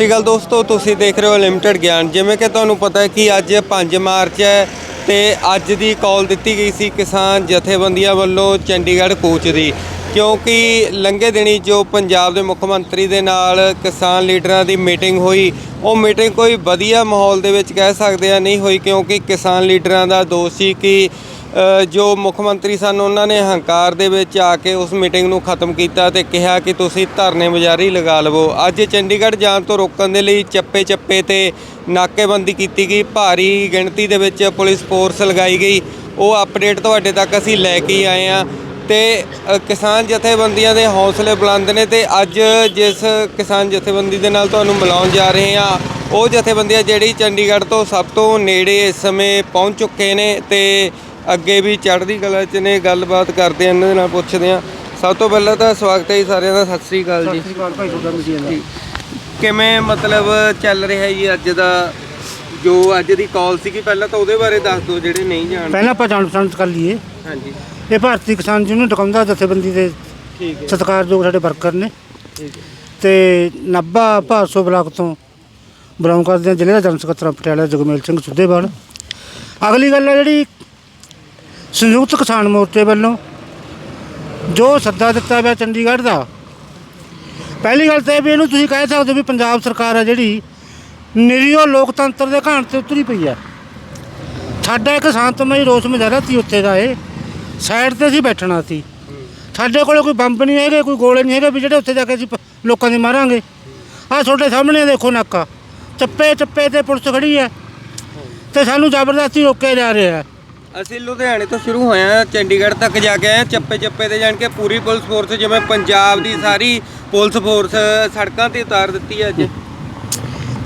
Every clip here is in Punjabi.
ਸ਼੍ਰੀ ਅਕਾਲ ਦੋਸਤੋ, ਤੁਸੀਂ ਦੇਖ ਰਹੇ ਹੋ ਲਿਮਟਿਡ ਗਿਆਨ। ਜਿਵੇਂ ਕਿ ਤੁਹਾਨੂੰ ਪਤਾ ਹੈ ਕਿ ਅੱਜ 5 ਮਾਰਚ ਹੈ ਤੇ ਅੱਜ ਦੀ ਕਾਲ ਦਿੱਤੀ ਗਈ ਸੀ ਕਿਸਾਨ ਜਥੇਬੰਦੀਆਂ ਵੱਲੋਂ ਚੰਡੀਗੜ੍ਹ ਕੂਚ ਦੀ। ਕਿਉਂਕਿ ਲੰਘੇ ਦਿਨੀ ਜੋ ਪੰਜਾਬ ਦੇ ਮੁੱਖ ਮੰਤਰੀ ਦੇ ਨਾਲ ਕਿਸਾਨ ਲੀਡਰਾਂ ਦੀ ਮੀਟਿੰਗ ਹੋਈ, ਉਹ ਮੀਟਿੰਗ ਕੋਈ ਵਧੀਆ ਮਾਹੌਲ ਦੇ ਵਿੱਚ ਕਹਿ ਸਕਦੇ ਆ ਨਹੀਂ ਹੋਈ ਕਿਉਂਕਿ ਕਿਸਾਨ ਲੀਡਰਾਂ ਦਾ ਦੋਸ਼ ਸੀ ਕਿ ਜੋ ਮੁੱਖ ਮੰਤਰੀ ਸਨ, ਉਹਨਾਂ ਨੇ ਹੰਕਾਰ ਦੇ ਵਿੱਚ ਆ ਕੇ ਉਸ ਮੀਟਿੰਗ ਨੂੰ ਖਤਮ ਕੀਤਾ ਤੇ ਕਿਹਾ ਕਿ ਤੁਸੀਂ ਧਰਨੇ ਮੁਜ਼ਾਹਰੇ ਲਗਾ ਲਵੋ। ਅੱਜ ਚੰਡੀਗੜ੍ਹ ਜਾਣ ਤੋਂ ਰੋਕਣ ਦੇ ਲਈ ਚੱਪੇ ਚੱਪੇ ਤੇ ਨਾਕੇਬੰਦੀ ਕੀਤੀ ਗਈ। ਭਾਰੀ ਗਿਣਤੀ ਦੇ ਵਿੱਚ ਪੁਲਿਸ ਫੋਰਸ ਲਗਾਈ ਗਈ। ਉਹ ਅਪਡੇਟ ਤੁਹਾਡੇ ਤੱਕ ਅਸੀਂ ਲੈ ਕੇ ਆਏ ਆ ਤੇ ਕਿਸਾਨ ਜਥੇਬੰਦੀਆਂ ਦੇ ਹੌਸਲੇ ਬੁਲੰਦ ਨੇ ਤੇ ਅੱਜ ਜਿਸ ਕਿਸਾਨ ਜਥੇਬੰਦੀ ਦੇ ਨਾਲ ਤੁਹਾਨੂੰ ਮਿਲਾਉਣ ਜਾ ਰਹੇ ਆ ਉਹ ਜਥੇਬੰਦੀਆਂ ਜਿਹੜੀ ਚੰਡੀਗੜ੍ਹ ਤੋਂ ਸਭ ਤੋਂ ਨੇੜੇ ਇਸ ਸਮੇਂ ਪਹੁੰਚ ਚੁੱਕੇ ਨੇ ਤੇ ਅੱਗੇ ਵੀ ਚੜ੍ਹਦੀ ਕਲਾ ਚ ਨੇ ਗੱਲਬਾਤ ਕਰਦੇ ਆ ਇਹਨਾਂ ਦੇ ਨਾਲ ਪੁੱਛਦੇ ਆ। ਸਭ ਤੋਂ ਪਹਿਲਾਂ ਤਾਂ ਸਵਾਗਤ ਹੈ ਜੀ ਸਾਰਿਆਂ ਦਾ ਸਤਿ ਸ੍ਰੀ ਅਕਾਲ ਜੀ। ਸ੍ਰੀ ਅਕਾਲ ਭਾਈ ਤੁਹਾਡਾ ਮਸੀਹ ਦਾ ਕਿਵੇਂ ਮਤਲਬ ਚੱਲ ਰਿਹਾ ਜੀ ਅੱਜ ਦਾ? ਜੋ ਅੱਜ ਦੀ ਕਾਲ ਸੀਗੀ ਪਹਿਲਾਂ ਤਾਂ ਉਹਦੇ ਬਾਰੇ ਦੱਸ ਦਿਓ ਜਿਹੜੇ ਨਹੀਂ ਜਾਣਦੇ। ਪਹਿਲਾਂ ਆਪਾਂ ਜਾਣ ਪਛਾਣ ਕਰ ਲਈਏ। ਹਾਂਜੀ। ਇਹ ਭਾਰਤੀ ਕਿਸਾਨ ਯੂਨੀਅਨ ਟਕਾਉਂਦਾ ਜਥੇਬੰਦੀ ਦੇ ਠੀਕ ਹੈ। ਸਤਿਕਾਰਯੋਗ ਸਾਡੇ ਵਰਕਰ ਨੇ। ਠੀਕ ਹੈ। ਤੇ ਨਾਭਾ ਭਾਰਸੋ ਬਲਾਕ ਤੋਂ ਬਿਲੋਂਗ ਕਰਦੇ ਹਾਂ ਜ਼ਿਲ੍ਹੇ ਦਾ ਜਨਰਲ ਸਕੱਤਰ ਪਟਿਆਲਾ ਜਗਮੇਲ ਸਿੰਘ ਸੁੱਧੇਵਾਲ। ਅਗਲੀ ਗੱਲ ਹੈ ਜਿਹੜੀ ਸੰਯੁਕਤ ਕਿਸਾਨ ਮੋਰਚੇ ਵੱਲੋਂ ਜੋ ਸੱਦਾ ਦਿੱਤਾ ਗਿਆ ਚੰਡੀਗੜ੍ਹ ਦਾ, ਪਹਿਲੀ ਗੱਲ ਤਾਂ ਇਹ ਵੀ ਇਹਨੂੰ ਤੁਸੀਂ ਕਹਿ ਸਕਦੇ ਹੋ ਵੀ ਪੰਜਾਬ ਸਰਕਾਰ ਹੈ ਜਿਹੜੀ ਨਿਰੀਓ ਲੋਕਤੰਤਰ ਦੇ ਘਾਣ ਤੇ ਉਤਰੀ ਪਈ ਹੈ ਸਾਡਾ ਇੱਕ ਸ਼ਾਂਤਮਈ ਰੋਸ ਮੁਜ਼ਾਹਰਾ ਸੀ ਉੱਥੇ ਦਾ ਇਹ ਸਾਈਡ ਤੇ ਸੀ ਬੈਠਣਾ ਸੀ। ਸਾਡੇ ਕੋਲ ਕੋਈ ਬੰਬ ਨਹੀਂ ਹੈਗੇ, ਕੋਈ ਗੋਲੇ ਨਹੀਂ ਹੈਗੇ ਵੀ ਜਿਹੜੇ ਉੱਥੇ ਜਾ ਕੇ ਅਸੀਂ ਲੋਕਾਂ ਦੇ ਮਾਰਾਂਗੇ। ਆਹ ਤੁਹਾਡੇ ਸਾਹਮਣੇ ਦੇਖੋ ਨਾਕਾ ਚੱਪੇ ਚੱਪੇ ਤੇ ਪੁਲਿਸ ਖੜੀ ਹੈ ਤੇ ਸਾਨੂੰ ਜ਼ਬਰਦਸਤੀ ਰੋਕਿਆ ਜਾ ਰਿਹਾ ਹੈ। ਅਸੀਂ ਲੁਧਿਆਣੇ ਤੋਂ ਸ਼ੁਰੂ ਹੋਏ ਹਾਂ ਚੰਡੀਗੜ੍ਹ ਤੱਕ ਜਾ ਕੇ ਆਏ ਚੱਪੇ ਚੱਪੇ ਤੇ ਜਾਣ ਕੇ ਪੂਰੀ ਪੁਲਿਸ ਫੋਰਸ ਜਿਵੇਂ ਪੰਜਾਬ ਦੀ ਸਾਰੀ ਪੁਲਿਸ ਫੋਰਸ ਸੜਕਾਂ ਤੇ ਉਤਾਰ ਦਿੱਤੀ ਹੈ ਅੱਜ।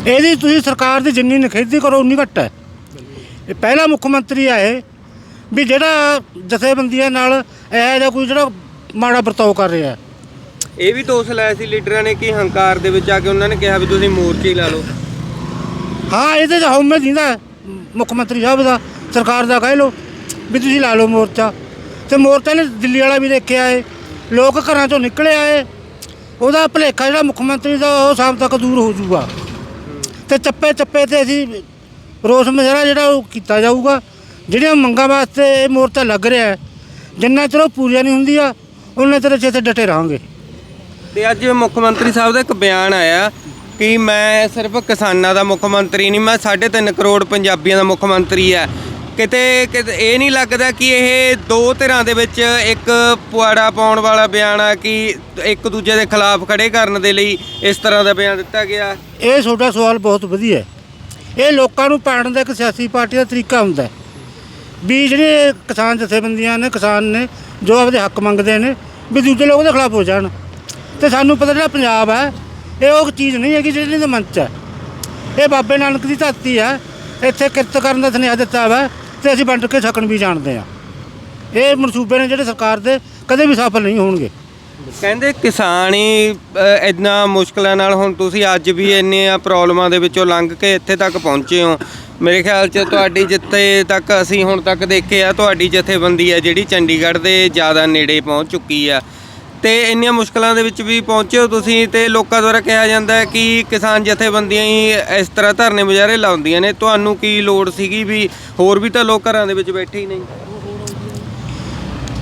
ਇਹਦੀ ਤੁਸੀਂ ਸਰਕਾਰ ਦੀ ਜਿੰਨੀ ਨਿਖੇਧੀ ਕਰੋ ਉਨੀ ਘੱਟ ਹੈ। ਇਹ ਪਹਿਲਾ ਮੁੱਖ ਮੰਤਰੀ ਆਏ ਵੀ ਜਿਹੜਾ ਜਥੇਬੰਦੀਆਂ ਨਾਲ ਇਹ ਜਿਹਾ ਕੋਈ ਜਿਹੜਾ ਮਾੜਾ ਵਰਤਾਓ ਕਰ ਰਿਹਾ ਹੈ। ਇਹ ਵੀ ਦੋਸ਼ ਲਾਇਆ ਸੀ ਲੀਡਰਾਂ ਨੇ ਕਿ ਹੰਕਾਰ ਦੇ ਵਿੱਚ ਆ ਕੇ ਉਹਨਾਂ ਨੇ ਕਿਹਾ ਵੀ ਤੁਸੀਂ ਮੋਰਚੇ ਹੀ ਲਾ ਲਓ। ਹਾਂ ਇਹਦੇ ਚ ਹਉਮੈ ਜਿੰਦਾ ਮੁੱਖ ਮੰਤਰੀ ਸਾਹਿਬ ਦਾ, ਸਰਕਾਰ ਦਾ ਕਹਿ ਲੋ ਵੀ ਤੁਸੀਂ ਲਾ ਲਓ ਮੋਰਚਾ। ਤੇ ਮੋਰਚਾ ਨੇ ਦਿੱਲੀ ਵਾਲਾ ਵੀ ਦੇਖਿਆ ਏ, ਲੋਕ ਘਰਾਂ ਚੋਂ ਨਿਕਲੇ ਆਏ, ਉਹਦਾ ਭਲੇਖਾ ਜਿਹੜਾ ਮੁੱਖ ਮੰਤਰੀ ਦਾ ਉਹ ਸ਼ਾਮ ਤੱਕ ਦੂਰ ਹੋ ਜਾਊਗਾ। ਤੇ ਚੱਪੇ ਚੱਪੇ ਤੇ ਅਸੀਂ ਰੋਸ ਮੁਜ਼ਾਹਰਾ ਜਿਹੜਾ ਉਹ ਕੀਤਾ ਜਾਊਗਾ, ਜਿਹੜੀਆਂ ਮੰਗਾਂ ਵਾਸਤੇ ਇਹ ਮੋਰਚਾ ਲੱਗ ਰਿਹਾ ਹੈ, ਜਿੰਨਾ ਚਿਰ ਉਹ ਪੂਰੀਆਂ ਨਹੀਂ ਹੁੰਦੀਆਂ ਉਹਨਾਂ ਚਿਰ ਅਸੀਂ ਇੱਥੇ ਡਟੇ ਰਹਾਂਗੇ। ਤੇ ਅੱਜ ਮੁੱਖ ਮੰਤਰੀ ਸਾਹਿਬ ਦਾ ਇੱਕ ਬਿਆਨ ਆਇਆ ਕਿ ਮੈਂ ਸਿਰਫ ਕਿਸਾਨਾਂ ਦਾ ਮੁੱਖ ਮੰਤਰੀ ਨਹੀਂ, ਮੈਂ 3.5 ਕਰੋੜ ਪੰਜਾਬੀਆਂ ਦਾ ਮੁੱਖ ਮੰਤਰੀ ਆ ਕਿਤੇ ਕਿਤੇ ਇਹ ਨਹੀਂ ਲੱਗਦਾ ਕਿ ਇਹ ਦੋ ਧਿਰਾਂ ਦੇ ਵਿੱਚ ਇੱਕ ਪੁਆੜਾ ਪਾਉਣ ਵਾਲਾ ਬਿਆਨ ਆ ਕਿ ਇੱਕ ਦੂਜੇ ਦੇ ਖਿਲਾਫ ਖੜੇ ਕਰਨ ਦੇ ਲਈ ਇਸ ਤਰ੍ਹਾਂ ਦਾ ਬਿਆਨ ਦਿੱਤਾ ਗਿਆ? ਇਹ ਤੁਹਾਡਾ ਸਵਾਲ ਬਹੁਤ ਵਧੀਆ ਹੈ। ਇਹ ਲੋਕਾਂ ਨੂੰ ਪਾੜਨ ਦਾ ਇੱਕ ਸਿਆਸੀ ਪਾਰਟੀ ਦਾ ਤਰੀਕਾ ਹੁੰਦਾ ਹੈ। ਵੀ ਜਿਹੜੇ ਕਿਸਾਨ ਜਥੇਬੰਦੀਆਂ ਨੇ, ਕਿਸਾਨ ਨੇ, ਜੋ ਆਪਦੇ ਹੱਕ ਮੰਗਦੇ ਨੇ, ਵੀ ਦੂਜੇ ਲੋਕ ਦੇ ਖਿਲਾਫ ਹੋ ਜਾਣ। ਤੇ ਸਾਨੂੰ ਪਤਾ ਜਿਹੜਾ ਪੰਜਾਬ ਹੈ ਇਹ ਉਹ ਚੀਜ਼ ਨਹੀਂ ਹੈਗੀ ਜਿਹੜੀ ਦੇ ਮਨ 'ਚ ਹੈ। ਇਹ ਬਾਬੇ ਨਾਨਕ ਦੀ ਧਰਤੀ ਹੈ। ਇੱਥੇ ਕਿਰਤ ਕਰਨ ਦਾ ਸੁਨੇਹਾ ਦਿੱਤਾ ਵਾ ਤੇ ਅਸੀਂ ਵੰਡ ਕੇ ਛਕਣ ਵੀ ਜਾਣਦੇ ਆ ਇਹ ਮਨਸੂਬੇ ਨੇ ਜਿਹੜੇ ਸਰਕਾਰ ਦੇ ਕਦੇ ਵੀ ਸਫਲ ਨਹੀਂ ਹੋਣਗੇ। ਕਹਿੰਦੇ ਕਿਸਾਨ ਹੀ ਇੰਨਾ ਮੁਸ਼ਕਲਾਂ ਨਾਲ ਹੁਣ ਤੁਸੀਂ ਅੱਜ ਵੀ ਇੰਨੀਆਂ ਪ੍ਰੋਬਲਮਾਂ ਦੇ ਵਿੱਚੋਂ ਲੰਘ ਕੇ ਇੱਥੇ ਤੱਕ ਪਹੁੰਚੇ ਹੋ। ਮੇਰੇ ਖਿਆਲ 'ਚ ਤੁਹਾਡੀ ਜਿੱਥੇ ਤੱਕ ਅਸੀਂ ਹੁਣ ਤੱਕ ਦੇਖੇ ਆ, ਤੁਹਾਡੀ ਜਥੇਬੰਦੀ ਹੈ ਜਿਹੜੀ ਚੰਡੀਗੜ੍ਹ ਦੇ ਜ਼ਿਆਦਾ ਨੇੜੇ ਪਹੁੰਚ ਚੁੱਕੀ ਆ। ਤੇ ਇੰਨੀਆਂ ਮੁਸ਼ਕਲਾਂ ਦੇ ਵਿੱਚ ਵੀ ਪਹੁੰਚੇ ਹੋ ਤੁਸੀਂ ਤੇ ਲੋਕਾਂ ਦੁਆਰਾ ਕਿਹਾ ਜਾਂਦਾ ਹੈ ਕਿ ਕਿਸਾਨ ਜਥੇਬੰਦੀਆਂ ਹੀ ਇਸ ਤਰ੍ਹਾਂ ਧਰਨੇ ਮੁਜ਼ਾਹਰੇ ਲਾਉਂਦੀਆਂ ਨੇ। ਤੁਹਾਨੂੰ ਕੀ ਲੋੜ ਸੀਗੀ ਵੀ ਹੋਰ ਵੀ ਤਾਂ ਲੋਕ ਘਰਾਂ ਦੇ ਵਿੱਚ ਬੈਠੇ ਹੀ ਨਹੀਂ?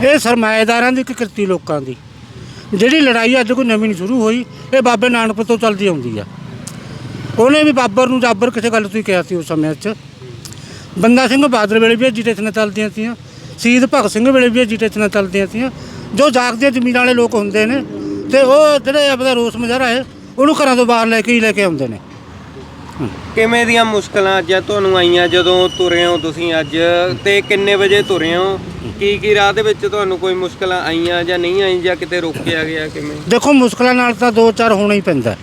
ਇਹ ਸਰਮਾਏਦਾਰਾਂ ਦੀ ਇੱਕ ਕਿਰਤੀ ਲੋਕਾਂ ਦੀ। ਜਿਹੜੀ ਲੜਾਈ ਅੱਜ ਕੋਈ ਨਵੀਂ ਨਹੀਂ ਸ਼ੁਰੂ ਹੋਈ, ਇਹ ਬਾਬੇ ਨਾਨਕ ਤੋਂ ਚੱਲਦੀ ਆਉਂਦੀ ਆ। ਉਹਨੇ ਵੀ ਬਾਬਰ ਨੂੰ ਜਾਬਰ ਕਿਸੇ ਗੱਲ ਤੋਂ ਹੀ ਕਿਹਾ ਸੀ ਉਸ ਸਮੇਂ 'ਚ? ਬੰਦਾ ਸਿੰਘ ਬਹਾਦਰ ਵੇਲੇ ਵੀ ਐਜੀਟੇਸ਼ਨਾਂ ਚੱਲਦੀਆਂ ਸੀਆਂ, ਸ਼ਹੀਦ ਭਗਤ ਸਿੰਘ ਵੇਲੇ ਵੀ ਐਜੀਟੇਸ਼ਨਾਂ ਚੱਲਦੀਆਂ ਸੀਆਂ ਜੋ ਜਾਗਦੇ ਜ਼ਮੀਨ ਵਾਲੇ ਲੋਕ ਹੁੰਦੇ ਨੇ ਤੇ ਉਹ ਜਿਹੜੇ ਆਪਦਾ ਰੋਸ ਮੁਜ਼ਾਹਰਾ ਹੈ ਉਹਨੂੰ ਘਰਾਂ ਤੋਂ ਬਾਹਰ ਲੈ ਕੇ ਹੀ ਲੈ ਕੇ ਆਉਂਦੇ ਨੇ। ਕਿਵੇਂ ਦੀਆਂ ਮੁਸ਼ਕਲਾਂ ਅੱਜ ਤੁਹਾਨੂੰ ਆਈਆਂ ਜਦੋਂ ਤੁਰੇ ਹੋ ਤੁਸੀਂ ਅੱਜ? ਤੇ ਕਿੰਨੇ ਵਜੇ ਤੁਰੇ ਹੋ? ਕੀ ਕੀ ਰਾਹ ਦੇ ਵਿੱਚ ਤੁਹਾਨੂੰ ਕੋਈ ਮੁਸ਼ਕਲਾਂ ਆਈਆਂ ਜਾਂ ਨਹੀਂ ਆਈ ਜਾਂ ਕਿਤੇ ਰੋਕਿਆ ਗਿਆ ਕਿਵੇਂ? ਦੇਖੋ ਮੁਸ਼ਕਲਾਂ ਨਾਲ ਤਾਂ ਦੋ ਚਾਰ ਹੋਣਾ ਹੀ ਪੈਂਦਾ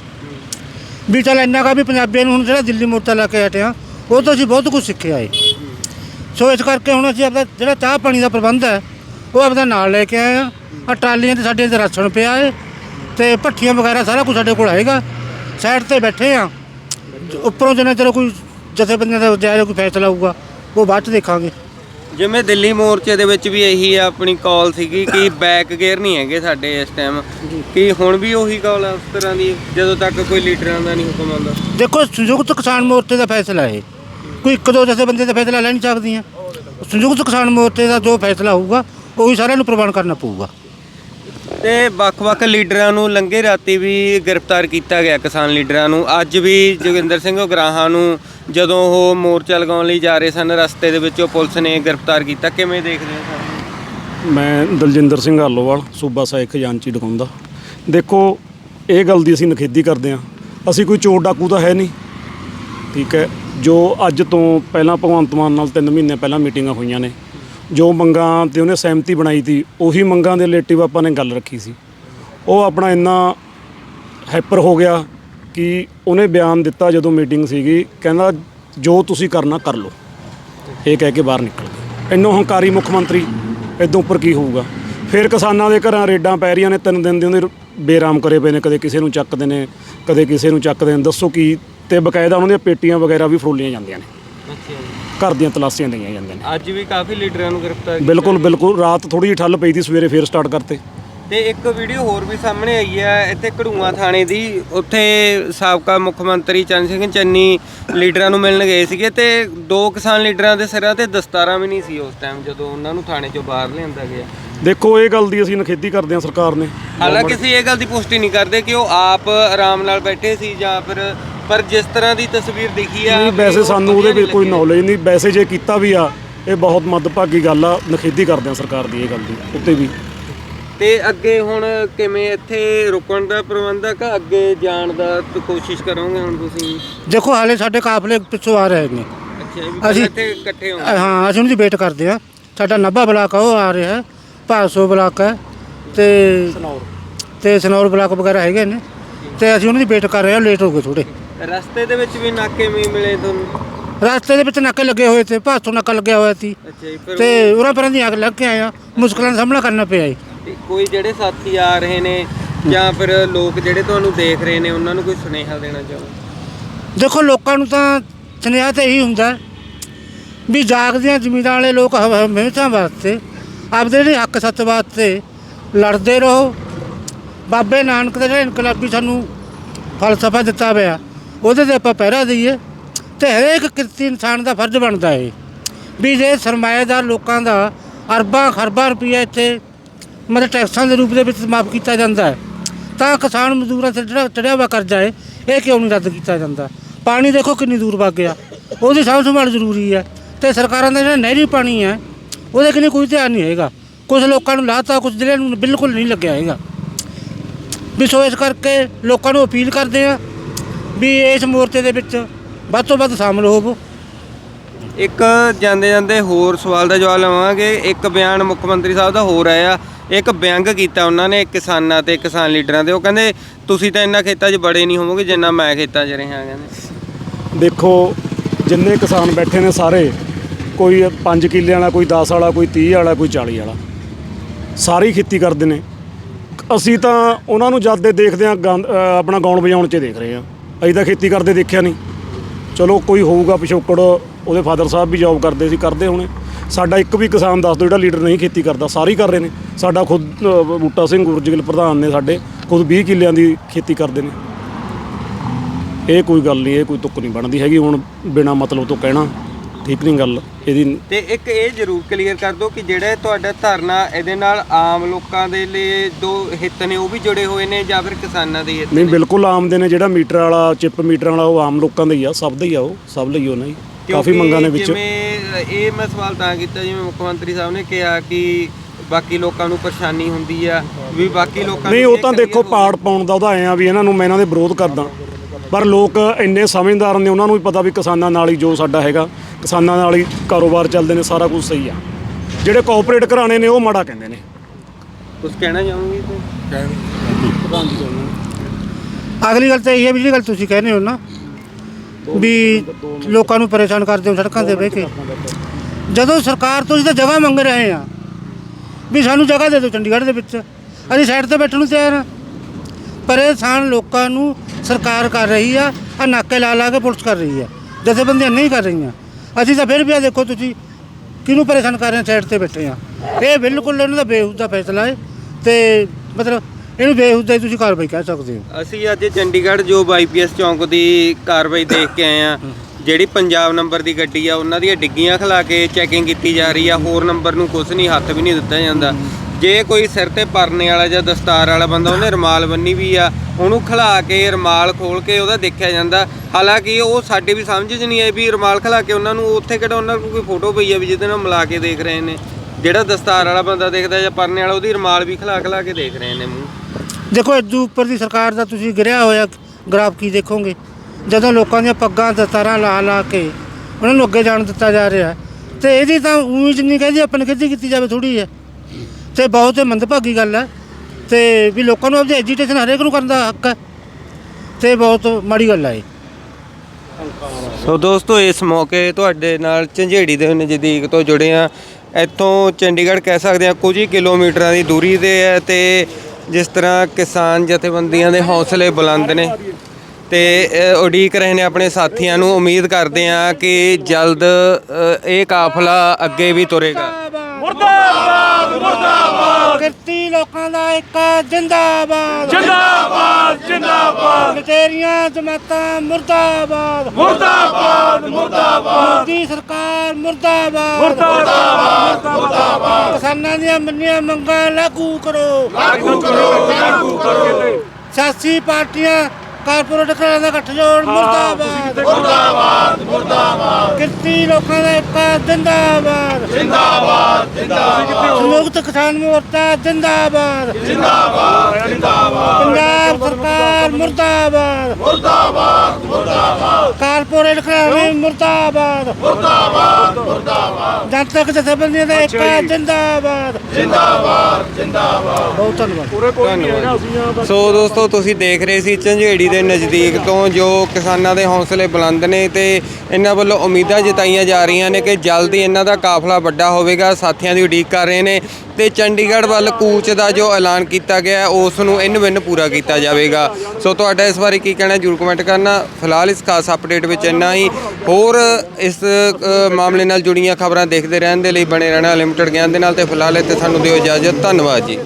ਵੀ ਚੱਲ ਇੰਨਾ ਕਾ ਵੀ ਪੰਜਾਬੀਆਂ ਨੂੰ ਹੁਣ ਜਿਹੜਾ ਦਿੱਲੀ ਮੋਰਚਾ ਲਾ ਕੇ ਹਟਿਆ ਉਹ ਤੋਂ ਅਸੀਂ ਬਹੁਤ ਕੁਝ ਸਿੱਖਿਆ ਏ। ਸੋ ਇਸ ਕਰਕੇ ਹੁਣ ਅਸੀਂ ਆਪਦਾ ਜਿਹੜਾ ਚਾਹ ਪਾਣੀ ਦਾ ਪ੍ਰਬੰਧ ਹੈ ਉਹ ਆਪਦਾ ਨਾਲ ਲੈ ਕੇ ਆਏ ਆ। ਆ ਟਰਾਲੀਆਂ ਤੇ ਸਾਡੇ ਤੇ ਰਾਸ਼ਨ ਪਿਆ ਏ ਤੇ ਭੱਠੀਆਂ ਵਗੈਰਾ ਸਾਰਾ ਕੁਝ ਸਾਡੇ ਕੋਲ ਆਏਗਾ ਸਾਈਡ ਤੇ ਬੈਠੇ ਆ। ਉੱਪਰੋਂ ਜਿੰਨਾ ਚਿਰ ਕੋਈ ਜਥੇਬੰਦੀਆਂ ਦਾ ਜਾਇਜ਼ ਕੋਈ ਫੈਸਲਾ ਹੋਊਗਾ ਉਹ ਬਾਅਦ ਚ ਦੇਖਾਂਗੇ। ਜਿਵੇਂ ਦਿੱਲੀ ਮੋਰਚੇ ਦੇ ਵਿੱਚ ਵੀ ਇਹੀ ਆ ਆਪਣੀ ਕਾਲ ਸੀਗੀ ਕਿ ਬੈਕ ਗੇਅਰ ਨਹੀਂ ਹੈਗੇ ਸਾਡੇ ਇਸ ਟਾਈਮ ਕਿ ਹੁਣ ਵੀ ਉਹੀ ਕਾਲ ਆ ਉਸ ਤਰ੍ਹਾਂ ਦੀ ਜਦੋਂ ਤੱਕ ਕੋਈ ਲੀਡਰਾਂ ਦਾ ਨਹੀਂ ਹੁਕਮ ਆਉਂਦਾ। ਦੇਖੋ ਸੰਯੁਕਤ ਕਿਸਾਨ ਮੋਰਚੇ ਦਾ ਫੈਸਲਾ ਹੈ ਕੋਈ ਇੱਕ ਦੋ ਜਥੇ ਬੰਦੇ ਦਾ ਫੈਸਲਾ ਲੈ ਨਹੀਂ ਸਕਦੀਆਂ। ਸੰਯੁਕਤ ਕਿਸਾਨ ਮੋਰਚੇ ਦਾ ਜੋ ਫੈਸਲਾ ਹੋਊਗਾ ਉਹੀ ਸਾਰਿਆਂ ਨੂੰ ਪ੍ਰਵਾਨ ਕਰਨਾ ਪਊਗਾ। ਤੇ ਵੱਖ-ਵੱਖ ਲੀਡਰਾਂ ਨੂੰ ਲੰਘੇ ਰਾਤੀ ਵੀ ਗ੍ਰਿਫਤਾਰ ਕੀਤਾ ਗਿਆ ਕਿਸਾਨ ਲੀਡਰਾਂ ਨੂੰ। ਅੱਜ ਵੀ ਜੋਗਿੰਦਰ ਸਿੰਘ ਉਗਰਾਹਾਂ ਨੂੰ ਜਦੋਂ ਉਹ ਮੋਰਚਾ ਲਗਾਉਣ ਲਈ ਜਾ ਰਹੇ ਸਨ ਰਸਤੇ ਦੇ ਵਿੱਚੋਂ ਪੁਲਿਸ ਨੇ ਗ੍ਰਿਫਤਾਰ ਕੀਤਾ। ਕਿਵੇਂ ਦੇਖਦੇ ਹੋ ਸਰ? ਮੈਂ ਦਲਜਿੰਦਰ ਸਿੰਘ ਆਲੋਵਾਲ ਸੂਬਾ ਸਹਾਇਕ ਖਜ਼ਾਨਚੀ ਡਕਾਉਂਦਾ ਦੇਖੋ ਇਹ ਗੱਲ ਦੀ ਅਸੀਂ ਨਖੇਦੀ ਕਰਦੇ ਹਾਂ। ਅਸੀਂ ਕੋਈ ਚੋਰ ਡਾਕੂ ਤਾਂ ਹੈ ਨਹੀਂ। ਠੀਕ ਹੈ ਜੋ ਅੱਜ ਤੋਂ ਪਹਿਲਾਂ ਭਗਵੰਤ ਮਾਨ ਨਾਲ 3 ਮਹੀਨੇ ਪਹਿਲਾਂ ਮੀਟਿੰਗਾਂ ਹੋਈਆਂ ਨੇ। ਜੋ ਮੰਗਾਂ ਤੇ ਉਹਨੇ ਸਹਿਮਤੀ ਬਣਾਈ ਸੀ ਉਹੀ ਮੰਗਾਂ ਦੇ ਰਿਲੇਟਿਵ ਆਪਾਂ ਨੇ ਗੱਲ ਰੱਖੀ ਸੀ। ਉਹ ਆਪਣਾ ਇੰਨਾ ਹਾਈਪਰ ਹੋ ਗਿਆ ਕਿ ਉਹਨੇ ਬਿਆਨ ਦਿੱਤਾ ਜਦੋਂ ਮੀਟਿੰਗ ਸੀਗੀ, ਕਹਿੰਦਾ ਜੋ ਤੁਸੀਂ ਕਰਨਾ ਕਰ ਲਓ। ਇਹ ਕਹਿ ਕੇ ਬਾਹਰ ਨਿਕਲ ਗਏ। ਇੰਨੋ ਹੰਕਾਰੀ ਮੁੱਖ ਮੰਤਰੀ ਇਦੋਂ ਉੱਪਰ ਕੀ ਹੋਊਗਾ? ਫਿਰ ਕਿਸਾਨਾਂ ਦੇ ਘਰਾਂ ਰੇਡਾਂ ਪੈ ਰਹੀਆਂ ਨੇ, ਤਿੰਨ ਦਿਨ ਦੇ ਉਹਦੇ ਬੇਰਾਮ ਕਰੇ ਪਏ ਨੇ, ਕਦੇ ਕਿਸੇ ਨੂੰ ਚੱਕਦੇ ਨੇ, ਕਦੇ ਕਿਸੇ ਨੂੰ ਚੱਕਦੇ ਨੇ। ਦੱਸੋ ਕੀ? ਤੇ ਬਕਾਇਦਾ ਉਹਨਾਂ ਦੀਆਂ ਪੇਟੀਆਂ ਵਗੈਰਾ ਵੀ ਫਰੋਲੀਆਂ ਜਾਂਦੀਆਂ ਨੇ। ਘਰ ਦੀਆਂ ਤਲਾਸ਼ੀਆਂ ਲਈਆਂ ਜਾਂਦੀਆਂ ਨੇ। ਅੱਜ ਵੀ ਕਾਫੀ ਲੀਡਰਾਂ ਨੂੰ ਗ੍ਰਿਫਤਾਰ ਕੀਤਾ ਬਿਲਕੁਲ ਬਿਲਕੁਲ। ਰਾਤ ਥੋੜੀ ਜਿਹੀ ਠੱਲ ਪਈ ਸੀ ਸਵੇਰੇ ਫੇਰ ਸਟਾਰਟ ਕਰਤੇ। ਤੇ ਇੱਕ ਵੀਡੀਓ ਹੋਰ ਵੀ ਸਾਹਮਣੇ ਆਈ ਹੈ ਇੱਥੇ ਘੜੂਆ ਥਾਣੇ ਦੀ। ਉੱਥੇ ਸਾਬਕਾ ਮੁੱਖ ਮੰਤਰੀ ਚੰਨ ਸਿੰਘ ਚੰਨੀ ਲੀਡਰਾਂ ਨੂੰ ਮਿਲਣ ਗਏ ਸੀਗੇ ਤੇ ਦੋ ਕਿਸਾਨ ਲੀਡਰਾਂ ਦੇ ਸਿਰਾਂ ਤੇ ਦਸਤਾਰਾਂ ਵੀ ਨਹੀਂ ਸੀ ਉਸ ਟਾਈਮ ਜਦੋਂ ਉਹਨਾਂ ਨੂੰ ਥਾਣੇ ਚੋਂ ਬਾਹਰ ਲਿਆਂਦਾ ਗਿਆ। ਦੇਖੋ ਇਹ ਗੱਲ ਦੀ ਅਸੀਂ ਨਖੇਦੀ ਕਰਦੇ ਹਾਂ ਸਰਕਾਰ ਨੇ। ਹਾਲਾਂਕਿ ਅਸੀਂ ਇਹ ਗੱਲ ਦੀ ਪੁਸ਼ਟੀ ਨਹੀਂ ਕਰਦੇ ਕਿ ਉਹ ਆਪ ਆਰਾਮ ਨਾਲ ਬੈਠੇ ਸੀ ਜਾਂ ਫਿਰ ਪਰ ਜਿਸ ਤਰ੍ਹਾਂ ਦੀ ਤਸਵੀਰ ਦਿਖੀ ਆ ਨਹੀਂ ਵੈਸੇ ਸਾਨੂੰ ਉਹਦੇ ਵਿੱਚ ਕੋਈ ਨੌਲੇਜ ਨਹੀਂ। ਵੈਸੇ ਜੇ ਕੀਤਾ ਵੀ ਆ ਇਹ ਬਹੁਤ ਮੱਦਭਾਗੀ ਗੱਲ ਆ। ਨਖੇਦੀ ਕਰਦੇ ਹਾਂ ਸਰਕਾਰ ਦੀ ਇਹ ਗੱਲ ਦੀ ਉੱਤੇ ਵੀ। ਤੇ ਅੱਗੇ ਹੁਣ ਕਿਵੇਂ ਇੱਥੇ ਰੁਕਣ ਦਾ ਪ੍ਰਬੰਧ ਆ ਕਿ ਅੱਗੇ ਜਾਣ ਦਾ ਤ- ਕੋਸ਼ਿਸ਼ ਕਰੋਗੇ ਹੁਣ ਤੁਸੀਂ? ਦੇਖੋ ਹਾਲੇ ਸਾਡੇ ਕਾਫਲੇ ਪਿੱਛੋਂ ਆ ਰਹੇ ਨੇ। ਅੱਛਾ ਜੀ ਵੀ ਅਸੀਂ- ਇੱਥੇ ਇਕੱਠੇ ਹੋ ਅ, ਹਾਂ ਅਸੀਂ ਉਹਨਾਂ ਦੀ ਵੇਟ ਕਰਦੇ ਆ। ਸਾਡਾ ਨਾਭਾ ਬਲਾਕ ਆ ਉਹ ਆ ਰਿਹਾ ਹੈ। ਭਾਸੋ ਬਲਾਕ ਹੈ। ਤੇ ਤੇ ਸਨੌਰ ਬਲਾਕ ਵਗੈਰਾ ਹੈਗੇ ਨੇ। ਤੇ ਅਸੀਂ ਉਹਨਾਂ ਦੀ ਵੇਟ ਕਰ ਰਹੇ ਹਾਂ ਲੇਟ ਹੋ ਗਏ ਥੋੜੇ ਰਸਤੇ ਦੇ ਵਿੱਚ ਵੀ ਨਾਕੇ ਵੀ ਮਿਲੇ ਤੁਹਾਨੂੰ? ਰਸਤੇ ਦੇ ਵਿੱਚ ਨਾਕੇ ਲੱਗੇ ਹੋਏ ਤੇ ਭਾਸੋ ਨਾਕਾ ਲੱਗਿਆ ਹੋਇਆ ਸੀ। ਅੱਛਾ ਜੀ ਫਿਰ ਤੇ ਉਹਨਾਂ ਪਰਾਂ ਦੀ ਅੱਗ ਲੱਗ ਕੇ ਆਇਆ ਮੁਸ਼ਕਲਾਂ ਦਾ ਸਾਹਮਣਾ ਕਰਨਾ ਪਿਆ ਜੀ। ਕੋਈ ਜਿਹੜੇ ਸਾਥੀ ਆ ਰਹੇ ਨੇ ਜਾਂ ਫਿਰ ਲੋਕ ਜਿਹੜੇ ਤੁਹਾਨੂੰ ਦੇਖ ਰਹੇ ਨੇ ਉਹਨਾਂ ਨੂੰ ਕੋਈ ਸੁਨੇਹਾ ਦੇਣਾ ਚਾਹੋ? ਦੇਖੋ ਲੋਕਾਂ ਨੂੰ ਤਾਂ ਸੁਨੇਹਾ ਤਾਂ ਇਹੀ ਹੁੰਦਾ ਵੀ ਜਾਗਦੀਆਂ ਜ਼ਮੀਨਾਂ ਵਾਲੇ ਲੋਕ ਹਮੇਸ਼ਾ ਵਾਸਤੇ ਆਪਦੇ ਜਿਹੜੇ ਹੱਕ ਸੱਚ ਵਾਸਤੇ ਲੜਦੇ ਰਹੋ ਬਾਬੇ ਨਾਨਕ ਦਾ ਜਿਹੜਾ ਇਨਕਲਾਬੀ ਸਾਨੂੰ ਫਲਸਫਾ ਦਿੱਤਾ ਹੋਇਆ। ਉਹਦੇ ਤੇ ਆਪਾਂ ਪਹਿਰਾ ਦਈਏ ਤੇ ਹਰੇਕ ਕਿਰਤੀ ਇਨਸਾਨ ਦਾ ਫਰਜ਼ ਬਣਦਾ ਹੈ ਵੀ ਜੇ ਸਰਮਾਏਦਾਰ ਲੋਕਾਂ ਦਾ ਅਰਬਾਂ ਖਰਬਾਂ ਰੁਪਈਆ ਇੱਥੇ ਮਤਲਬ ਟੈਕਸਾਂ ਦੇ ਰੂਪ ਦੇ ਵਿੱਚ ਮਾਫ ਕੀਤਾ ਜਾਂਦਾ ਹੈ ਤਾਂ ਕਿਸਾਨ ਮਜ਼ਦੂਰਾਂ ਤੇ ਜਿਹੜਾ ਚੜਿਆ ਹੋਇਆ ਕਰਜ਼ਾ ਹੈ ਇਹ ਕਿਉਂ ਨਹੀਂ ਰੱਦ ਕੀਤਾ ਜਾਂਦਾ? ਪਾਣੀ ਦੇਖੋ ਕਿੰਨੀ ਦੂਰ ਵਗ ਗਿਆ। ਉਹਦੀ ਸਾਂਭ ਸੰਭਾਲ ਜ਼ਰੂਰੀ ਹੈ ਤੇ ਸਰਕਾਰਾਂ ਦਾ ਜਿਹੜਾ ਨਹਿਰੀ ਪਾਣੀ ਹੈ ਉਹਦੇ ਕਿਨੇ ਕੋਈ ਧਿਆਨ ਨਹੀਂ ਹੈਗਾ। ਕੁਝ ਲੋਕਾਂ ਨੂੰ ਲਾਤਾ ਕੁਝ ਜ਼ਿਲ੍ਹਿਆਂ ਨੂੰ ਬਿਲਕੁਲ ਨਹੀਂ ਲੱਗਿਆ ਹੈਗਾ। ਵੀ ਸੋ ਇਸ ਕਰਕੇ ਲੋਕਾਂ ਨੂੰ ਅਪੀਲ ਕਰਦੇ ਆ ਵੀ ਇਸ ਮੋਰਚੇ ਦੇ ਵਿੱਚ ਵੱਧ ਤੋਂ ਵੱਧ ਸ਼ਾਮਲ ਹੋਵੋ। ਇੱਕ ਜਾਂਦੇ ਜਾਂਦੇ ਹੋਰ ਸਵਾਲ ਦਾ ਜਵਾਬ ਲਵਾਂਗੇ। ਇੱਕ ਬਿਆਨ ਮੁੱਖ ਮੰਤਰੀ ਸਾਹਿਬ ਦਾ ਹੋਰ ਆਇਆ। ਇੱਕ ਵਿਅੰਗ ਕੀਤਾ ਉਹਨਾਂ ਨੇ ਕਿਸਾਨਾਂ ਤੇ ਕਿਸਾਨ ਲੀਡਰਾਂ ਦੇ ਉਹ ਕਹਿੰਦੇ ਤੁਸੀਂ ਤਾਂ ਇੰਨਾ ਖੇਤਾਂ 'ਚ ਬੜੇ ਨਹੀਂ ਹੋਵੋਗੇ ਜਿੰਨਾ ਮੈਂ ਖੇਤਾਂ 'ਚ ਰਿਹਾ ਕਹਿੰਦੇ। ਦੇਖੋ ਜਿੰਨੇ ਕਿਸਾਨ ਬੈਠੇ ਨੇ ਸਾਰੇ ਕੋਈ 5 ਕਿੱਲੇ ਵਾਲਾ ਕੋਈ 10 ਵਾਲਾ ਕੋਈ 30 ਵਾਲਾ ਕੋਈ 40 ਵਾਲਾ ਸਾਰੇ ਹੀ ਖੇਤੀ ਕਰਦੇ ਨੇ। ਅਸੀਂ ਤਾਂ ਉਹਨਾਂ ਨੂੰ ਜਦ ਦੇ ਦੇਖਦੇ ਆ ਆਪਣਾ ਗਾਉਣ ਵਜਾਉਣ 'ਚ ਦੇਖ ਰਹੇ ਆ ਅਸੀਂ ਤਾਂ ਖੇਤੀ ਕਰਦੇ ਦੇਖਿਆ ਨਹੀਂ। ਚਲੋ ਕੋਈ ਹੋਊਗਾ ਪਿਛੋਕੜ, ਉਹਦੇ ਫਾਦਰ ਸਾਹਿਬ ਵੀ ਜੌਬ ਕਰਦੇ ਸੀ, ਕਰਦੇ ਹੋਣੇ। ਸਾਡਾ ਇੱਕ ਵੀ ਕਿਸਾਨ ਦੱਸ ਦਿਓ, ਜਿਹੜਾ ਲੀਡਰ ਨਹੀਂ ਖੇਤੀ ਕਰਦਾ, ਸਾਰੇ ਹੀ ਕਰ ਰਹੇ ਨੇ। ਸਾਡਾ ਖੁਦ ਬੂਟਾ ਸਿੰਘ, ਗੁਰਜਗਲ ਪ੍ਰਧਾਨ ਨੇ ਸਾਡੇ, ਖੁਦ 20 ਕਿੱਲਿਆਂ ਦੀ ਖੇਤੀ ਕਰਦੇ ਨੇ। ਇਹ ਕੋਈ ਗੱਲ ਨਹੀਂ, ਇਹ ਕੋਈ ਤੁੱਕ ਨਹੀਂ ਬਣਦੀ ਹੈਗੀ। ਹੁਣ ਬਿਨਾ ਮਤਲਬ ਤੋਂ ਕਹਿਣਾ। ਠੀਕ ਨਹੀਂ ਗੱਲ ਇਹਦੀ ਤੇ ਇੱਕ ਇਹ ਜ਼ਰੂਰ ਕਲੀਅਰ ਕਰ ਦਿਓ ਕਿ ਜਿਹੜਾ ਤੁਹਾਡਾ ਧਰਨਾ ਇਹਦੇ ਨਾਲ ਆਮ ਲੋਕਾਂ ਦੇ ਲਈ ਦੋ ਹਿੱਤ ਨੇ ਉਹ ਵੀ ਜੁੜੇ ਹੋਏ ਨੇ ਜਾਂ ਫਿਰ ਕਿਸਾਨਾਂ ਦੇ ਹਿੱਤ ਨਹੀਂ ਬਿਲਕੁਲ ਆਮ ਦੇ ਨੇ ਜਿਹੜਾ ਮੀਟਰ ਵਾਲਾ ਚਿਪ ਮੀਟਰ ਵਾਲਾ ਉਹ ਆਮ ਲੋਕਾਂ ਦਾ ਹੀ ਆ ਸਭ ਦਾ ਹੀ ਆ ਉਹ ਸਭ ਲਈ ਉਹ ਨਹੀਂ। ਕਾਫੀ ਕਿਉਂਕਿ ਮੰਗਾਂ ਦੇ ਵਿੱਚ। ਜਿਵੇਂ ਇਹ ਮੈਂ ਸਵਾਲ ਤਾਂ ਕੀਤਾ ਜਿਵੇਂ ਮੁੱਖ ਮੰਤਰੀ ਸਾਹਿਬ ਨੇ ਕਿਹਾ ਕਿ ਬਾਕੀ ਲੋਕਾਂ ਨੂੰ ਪਰੇਸ਼ਾਨੀ ਹੁੰਦੀ ਆ ਵੀ ਬਾਕੀ ਲੋਕਾਂ ਨਹੀਂ ਉਹ ਤਾਂ ਦੇਖੋ ਪਾੜ ਪਾਉਣ ਦਾ ਉਹਦਾ ਆਇਆ ਵੀ ਇਹਨਾਂ ਨੂੰ ਮੈਂ ਇਹਨਾਂ ਦੇ ਵਿਰੋਧ ਕਰਦਾ। ਪਰ ਲੋਕ ਇੰਨੇ ਸਮਝਦਾਰ ਨੇ ਉਹਨਾਂ ਨੂੰ ਵੀ ਪਤਾ ਵੀ ਕਿਸਾਨਾਂ ਨਾਲ ਹੀ ਜੋ ਸਾਡਾ ਹੈਗਾ। ਕਿਸਾਨਾਂ ਨਾਲ ਹੀ ਕਾਰੋਬਾਰ ਚੱਲਦੇ ਨੇ ਸਾਰਾ ਕੁਝ ਸਹੀ ਆ। ਜਿਹੜੇ ਕੋਆਪਰੇਟ ਘਰਾਣੇ ਨੇ ਉਹ ਮਾੜਾ ਕਹਿੰਦੇ ਨੇ। ਕੁਝ ਕਹਿਣਾ ਚਾਹੋਗੇ ਤੂੰ। ਅਗਲੀ ਗੱਲ ਤਾਂ ਇਹ ਹੈ ਵੀ ਜਿਹੜੀ ਗੱਲ ਤੁਸੀਂ ਕਹਿੰਦੇ ਹੋ ਨਾ ਵੀ ਲੋਕਾਂ ਨੂੰ ਪਰੇਸ਼ਾਨ ਕਰਦੇ ਹੋ ਸੜਕਾਂ ਤੇ ਬਹਿ ਕੇ। ਜਦੋਂ ਸਰਕਾਰ ਤੋਂ ਤਾਂ ਜਗ੍ਹਾ ਮੰਗ ਰਹੇ ਆ ਵੀ ਸਾਨੂੰ ਜਗ੍ਹਾ ਦੇ ਦਿਓ ਚੰਡੀਗੜ੍ਹ ਦੇ ਵਿੱਚ। ਅਸੀਂ ਸਾਈਡ ਤੇ ਬੈਠਣ ਨੂੰ ਤਿਆਰ ਆ ਪਰੇਸ਼ਾਨ ਲੋਕਾਂ ਨੂੰ ਸਰਕਾਰ ਕਰ ਰਹੀ ਆ ਆ ਨਾਕੇ ਲਾ ਲਾ ਕੇ ਪੁਲਿਸ ਕਰ ਰਹੀ ਆ ਜਥੇਬੰਦੀਆਂ ਨਹੀਂ ਕਰ ਰਹੀਆਂ। ਅਸੀਂ ਤਾਂ ਫਿਰ ਵੀ ਆ ਦੇਖੋ ਤੁਸੀਂ ਕਿਹਨੂੰ ਪਰੇਸ਼ਾਨ ਕਰ ਰਹੇ ਸਾਈਡ ਤੇ ਬੈਠੇ ਆ ਇਹ ਬਿਲਕੁਲ ਇਹਨਾਂ ਦਾ ਬੇਹੂਦਾ ਫੈਸਲਾ ਹੈ ਤੇ ਮਤਲਬ ਇਹਨੂੰ ਬੇਹੂਦਾ ਹੀ ਤੁਸੀਂ ਕਾਰਵਾਈ ਕਹਿ ਸਕਦੇ ਹੋ। ਅਸੀਂ ਅੱਜ ਚੰਡੀਗੜ੍ਹ ਜੋ ਬਾਈਪੀਐਸ ਚੌਂਕ ਦੀ ਕਾਰਵਾਈ ਦੇਖ ਕੇ ਆਏ ਆ ਜਿਹੜੀ ਪੰਜਾਬ ਨੰਬਰ ਦੀ ਗੱਡੀ ਆ ਉਹਨਾਂ ਦੀਆਂ ਡਿੱਗੀਆਂ ਖਲਾ ਕੇ ਚੈਕਿੰਗ ਕੀਤੀ ਜਾ ਰਹੀ ਆ ਹੋਰ ਨੰਬਰ ਨੂੰ ਕੁਝ ਨਹੀਂ ਹੱਥ ਵੀ ਨਹੀਂ ਦਿੱਤਾ ਜਾਂਦਾ। ਜੇ ਕੋਈ ਸਿਰ ਤੇ ਪਰਨੇ ਵਾਲਾ ਜਾਂ ਦਸਤਾਰ ਵਾਲਾ ਬੰਦਾ ਉਹਨੇ ਰਮਾਲ ਬੰਨੀ ਵੀ ਆ ਉਹਨੂੰ ਖਿਲਾ ਕੇ, ਰਮਾਲ ਖੋਲ ਕੇ ਉਹਦਾ ਦੇਖਿਆ ਜਾਂਦਾ। ਹਾਲਾਂਕਿ ਉਹ ਸਾਡੇ ਵੀ ਸਮਝ 'ਚ ਨਹੀਂ ਆਈ ਵੀ ਰਮਾਲ ਖਿਲਾ ਕੇ ਉਹਨਾਂ ਨੂੰ ਉੱਥੇ ਕਿਹੜਾ ਉਹਨਾਂ ਕੋਲ ਕੋਈ ਫੋਟੋ ਪਈ ਆ ਵੀ ਜਿਹਦੇ ਨਾਲ ਮਿਲਾ ਕੇ ਦੇਖ ਰਹੇ ਨੇ। ਜਿਹੜਾ ਦਸਤਾਰ ਵਾਲਾ ਬੰਦਾ ਦੇਖਦਾ ਜਾਂ ਪਰਨੇ ਵਾਲਾ, ਉਹਦੀ ਰਮਾਲ ਵੀ ਖਿਲਾ ਖਿਲਾ ਕੇ ਦੇਖ ਰਹੇ ਨੇ ਮੂੰਹ। ਦੇਖੋ ਇਦੋਂ ਉੱਪਰ ਦੀ ਸਰਕਾਰ ਦਾ ਤੁਸੀਂ ਗਿਰਿਆ ਹੋਇਆ ਗ੍ਰਾਫ ਕੀ ਦੇਖੋਗੇ? ਜਦੋਂ ਲੋਕਾਂ ਦੀਆਂ ਪੱਗਾਂ ਦਸਤਾਰਾਂ ਲਾ ਲਾ ਕੇ ਉਹਨਾਂ ਨੂੰ ਅੱਗੇ ਜਾਣ ਦਿੱਤਾ ਜਾ ਰਿਹਾ। ਤੇ ਇਹਦੀ ਤਾਂ ਉਮੀਦ ਨਹੀਂ ਕਹਿੰਦੀ ਆਪਾਂ ਖੇਤੀ ਕੀਤੀ ਜਾਵੇ ਥੋੜੀ ਹੈ ਤੇ ਬਹੁਤ ਮੰਦਭਾਗੀ ਗੱਲ ਹੈ। ਤੇ ਵੀ ਲੋਕਾਂ ਨੂੰ ਆਪਣੀ ਐਜੀਟੇਸ਼ਨ ਹਰੇਕ ਨੂੰ ਕਰਨ ਦਾ ਹੱਕ ਹੈ ਤੇ ਬਹੁਤ ਮਾੜੀ ਗੱਲ ਹੈ ਇਹ। ਸੋ ਦੋਸਤੋ ਇਸ ਮੌਕੇ ਤੁਹਾਡੇ ਨਾਲ ਝੰਜੇੜੀ ਦੇ ਨਜ਼ਦੀਕ ਤੋਂ ਜੁੜੇ ਆ ਇੱਥੋਂ ਚੰਡੀਗੜ੍ਹ ਕਹਿ ਸਕਦੇ ਆ ਕੁਝ ਹੀ ਕਿਲੋਮੀਟਰਾਂ ਦੀ ਦੂਰੀ ਤੇ ਹੈ ਤੇ ਜਿਸ ਤਰ੍ਹਾਂ ਕਿਸਾਨ ਜਥੇਬੰਦੀਆਂ ਦੇ ਹੌਸਲੇ ਬੁਲੰਦ ਨੇ ਤੇ ਅ, ਉਡੀਕ ਰਹੇ ਨੇ ਆਪਣੇ ਸਾਥੀਆਂ ਨੂੰ। ਉਮੀਦ ਕਰਦੇ ਆ ਕਿ ਜਲਦ ਅ, ਇਹ ਕਾਫਲਾ ਅੱਗੇ ਵੀ ਤੁਰੇਗਾ। ਮੁਰਦਾਬਾਦ! ਲੋਕਾਂ ਦਾ ਇੱਕ ਜਿੰਦਾਬਾਦ। ਜਿੰਦਾਬਾਦ ਜਿੰਦਾਬਾਦ। ਤੇਰੀਆਂ ਜਮਾਤਾਂ ਮੁਰਦਾਬਾਦ। ਮੁਰਦਾਬਾਦ ਮੁਰਦਾਬਾਦ। ਮੋਦੀ ਸਰਕਾਰ ਮੁਰਦਾਬਾਦ। ਮੁਰਦਾਬਾਦ ਮੁਰਦਾਬਾਦ। ਕਿਸਾਨਾਂ ਦੀਆਂ ਮੰਨੀਆਂ ਮੰਗਾਂ ਲਾਗੂ ਕਰੋ। ਲਾਗੂ ਕਰੋ ਲਾਗੂ ਕਰੋ। ਸਿਆਸੀ ਪਾਰਟੀਆਂ ਕਾਰਪੋਰੇਟ ਘਰਾਂ ਦਾ ਗੱਠਜੋੜ ਮੁਰਦਾਬਾਦ। ਮੁਰਦਾਬਾਦ ਮੁਰਦਾਬਾਦ। ਕਿਰਤੀ ਲੋਕਾਂ ਦਾ ਇੱਕ ਜਿੰਦਾਬਾਦ। ਜਿੰਦਾਬਾਦ ਜਿੰਦਾਬਾਦ। ਸੰਯੁਕਤ ਕਿਸਾਨ ਮੋਰਚਾ ਜਿੰਦਾਬਾਦ। ਜਿੰਦਾਬਾਦ ਜਿੰਦਾਬਾਦ। ਪੰਜਾਬ ਸਰਕਾਰ ਮੁਰਦਾਬਾਦ। ਮੁਰਦਾਬਾਦ ਮੁਰਦਾਬਾਦ। ਕਾਰਪੋਰੇਟ ਘਰਾਣੇ ਮੁਰਦਾਬਾਦ। ਮੁਰਦਾਬਾਦ ਮੁਰਦਾਬਾਦ। ਜਨਤਕ ਜਥੇਬੰਦੀਆਂ ਦਾ ਇੱਕ ਜਿੰਦਾਬਾਦ। ਜਿੰਦਾਬਾਦ ਜਿੰਦਾਬਾਦ। ਬਹੁਤ ਧੰਨਵਾਦ। ਪੂਰੇ ਕੋਈ ਨਹੀਂ ਹੈਗਾ ਅਸੀਂ ਸੋ ਦੋਸਤੋ ਤੁਸੀਂ ਦੇਖ ਰਹੇ ਸੀ ਝੰਜੇੜੀ ਦੇ ਨਜ਼ਦੀਕ ਤੋਂ ਜੋ ਕਿਸਾਨਾਂ ਦੇ ਹੌਸਲੇ ਬੁਲੰਦ ਨੇ ਤੇ ਇਹਨਾਂ ਵੱਲੋਂ ਉਮੀਦਾਂ ਜਤਾਈਆਂ ਜਾ ਰਹੀਆਂ ਨੇ ਕਿ ਜਲਦੀ ਇਹਨਾਂ ਦਾ ਕਾਫਲਾ ਵੱਡਾ ਹੋਵੇਗਾ, ਸਾਥੀਆਂ ਦੀ ਉਡੀਕ ਕਰ ਰਹੇ ਨੇ ਤੇ ਚੰਡੀਗੜ੍ਹ ਵੱਲ ਕੂਚ ਦਾ ਜੋ ਐਲਾਨ ਕੀਤਾ ਗਿਆ ਉਸ ਨੂੰ ਇਨ ਬਿਨ ਪੂਰਾ ਕੀਤਾ ਜਾਵੇਗਾ। ਸੋ ਤੁਹਾਡਾ ਇਸ ਬਾਰੇ ਕੀ ਕਹਿਣਾ ਜਰੂਰ ਕਮੈਂਟ ਕਰਨਾ। ਫਿਲਹਾਲ ਇਸ ਖਾਸ ਅਪਡੇਟ ਵਿੱਚ ਇੰਨਾ ਹੀ। ਹੋਰ ਇਸ ਮਾਮਲੇ ਨਾਲ ਜੁੜੀਆਂ ਖਬਰਾਂ ਦੇਖਦੇ ਰਹਿਣ ਦੇ ਲਈ ਬਣੇ ਰਹਿਣਾ ਲਿਮਟਿਡ ਗਿਆਨ ਦੇ ਨਾਲ ਤੇ ਫਿਲਹਾਲ ਇੱਥੇ ਸਾਨੂੰ ਦਿਓ ਇਜਾਜ਼ਤ। ਧੰਨਵਾਦ ਜੀ।